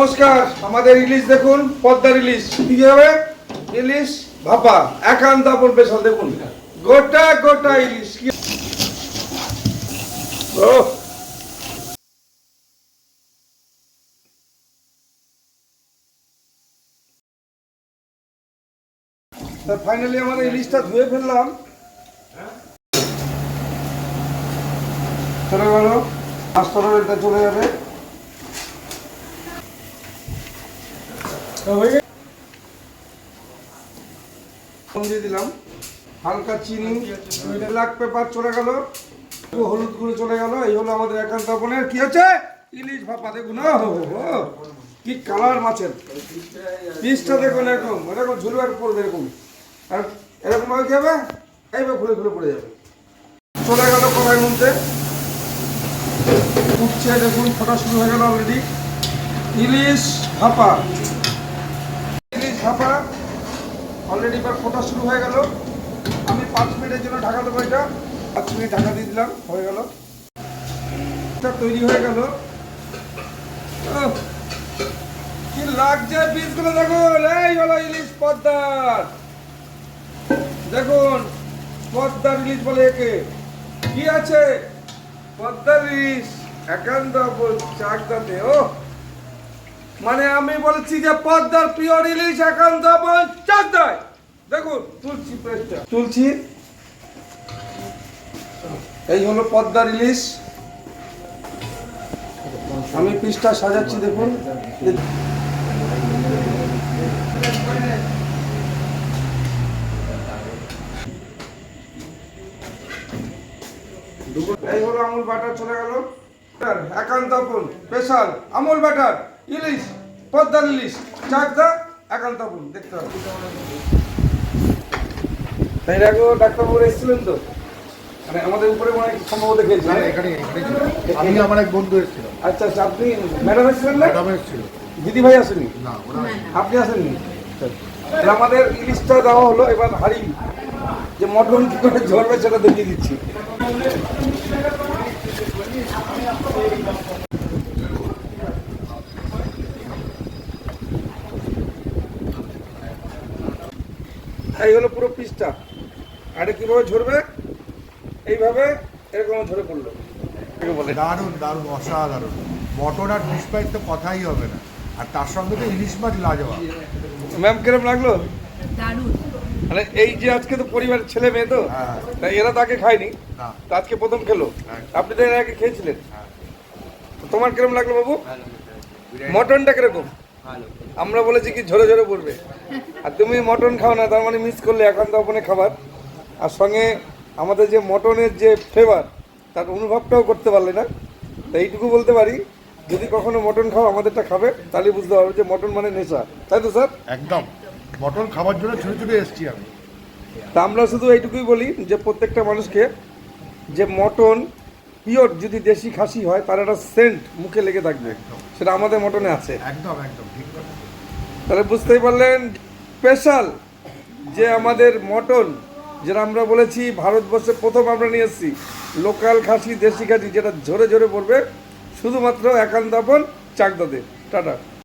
নমস্কার, আমাদের ইলিশ দেখুন পদ্মার ইলিশ কি হবে? ইলিশ ভাপা, একান্ত আপন স্পেশাল দেখুন। গোটা গোটা ইলিশ কি ও ফাইনালি আমাদের ইলিশটা ধুয়ে ফেললাম। চলে গেল এটা চলে যাবে। হালকা চিনি, ব্ল্যাক পেপার চলে গেল হলুদ গুঁড়ো চলে গেল, এই হলো আমাদের একান্ত আপনের কি হচ্ছে? ইলিশ ভাপা, দেখুন। কি কালার মাছের। পিসটা দেখুন এরকম এরকম ঝুলবার পড়বে এরকম। আর এরকম ভাবে কি হবে? এইভাবে খুলে খুলে পড়ে যাবে। চলে গেল কড়াইয়ের মধ্যে উঠছে, দেখুন, ফোটা শুরু হয়ে গেল অলরেডি ইলিশ ভাপা। অলরেডি এবার ফোটা শুরু হয়ে গেল। আমি পাঁচ মিনিটের জন্য ঢাকা দেবো এটা। পাঁচ মিনিট ঢাকা দিয়ে দিলাম, হয়ে গেল। তৈরি হয়ে গেল। কি লাগছে পিসগুলো দেখুন। এই হলো ইলিশ পদ্মার। দেখুন, পদ্মার ইলিশ বলে একে। কি আছে? পদ্মার ইলিশ। একান্ত চাকদাতে। ও মানে আমি বলছি যে পদ্মার পিওর ইলিশ একান্ত চাকদায় দেখুন তুলছি প্রেসটা তুলছি এই হলো পদ্মার ইলিশ আমি পিসটা সাজাচ্ছি দেখুন। এই হলো আমুল বাটার চলে গেল। একান্ত স্পেশাল আমুল বাটার ইলিশ পদ্মার ইলিশ চাকদা একান্ত দেখতে হবে। তাই দেখো ডাক্তারবাবু এসেছিলেন তো? মানে আমাদের উপরে মনে হয় সম্ভবত খেয়েছে না, এখানে এখানে আমি আমার এক বন্ধু এসেছিল। আচ্ছা আচ্ছা আপনি ম্যাডাম এসেছিলেন না? ম্যাডাম এসেছিল। দিদি ভাই আসেনি না আপনি আসেননি? তাহলে আমাদের ইলিশটা দেওয়া হলো এবার হাড়ি যে মটন কি করে ঝরবে সেটা দেখিয়ে দিচ্ছি। এই হলো পুরো পিসটা আর এটা কীভাবে ঝরবে? এইভাবে এরকম ঝরে পড়ল। বলে দারুণ দারুণ অসাধারণ। মটন আর ফিশ ফ্রাই তো কথাই হবে না। আর তার সঙ্গে তো ইলিশ মাছ লাজবাব। ম্যাম কিরম লাগল? দারুণ। মানে এই যে আজকে তো পরিবারের ছেলে মেয়ে তো হ্যাঁ। তাই এরা তো আগে খায়নি। তো আজকে প্রথম খেলো। হ্যাঁ। আপনি তো এর আগে খেয়েছিলেন। হ্যাঁ। তোমার কিরম লাগল বাবু? মটনটা কীরকম? আমরা বলেছি কি ঝরে ঝরে পড়বে আর তুমি মটন খাও না তার মানে মিস করলে এখন তো আপনি খাবার। আর সঙ্গে আমাদের যে মটনের যে ফ্লেভার তার অনুভবটাও করতে পারলে না। তো এইটুকু বলতে পারি যদি কখনো মটন খাও আমাদেরটা খাবে তাহলে বুঝতে পারবে যে মটন মানে নেশা। তাই তো স্যার? একদম। মটন খাবার জন্য ছুটে ছুটে এসেছি আমি। তা আমরা শুধু এইটুকুই বলি যে প্রত্যেকটা মানুষকে যে মটন পিওর যদি দেশি খাসি হয় তার একটা সেন্ট মুখে লেগে থাকবে। সেটা আমাদের মটনে আছে। একদম একদম ঠিক কথা। তাহলে বুঝতেই পারলেন স্পেশাল যে আমাদের মটন যেটা আমরা বলেছি ভারতবর্ষে প্রথম আমরা নিয়ে এসেছি লোকাল খাসি দেশি খাসি যেটা ঝরে ঝরে পড়বে শুধুমাত্র একান্ত আপন চাকদাতে টাটা।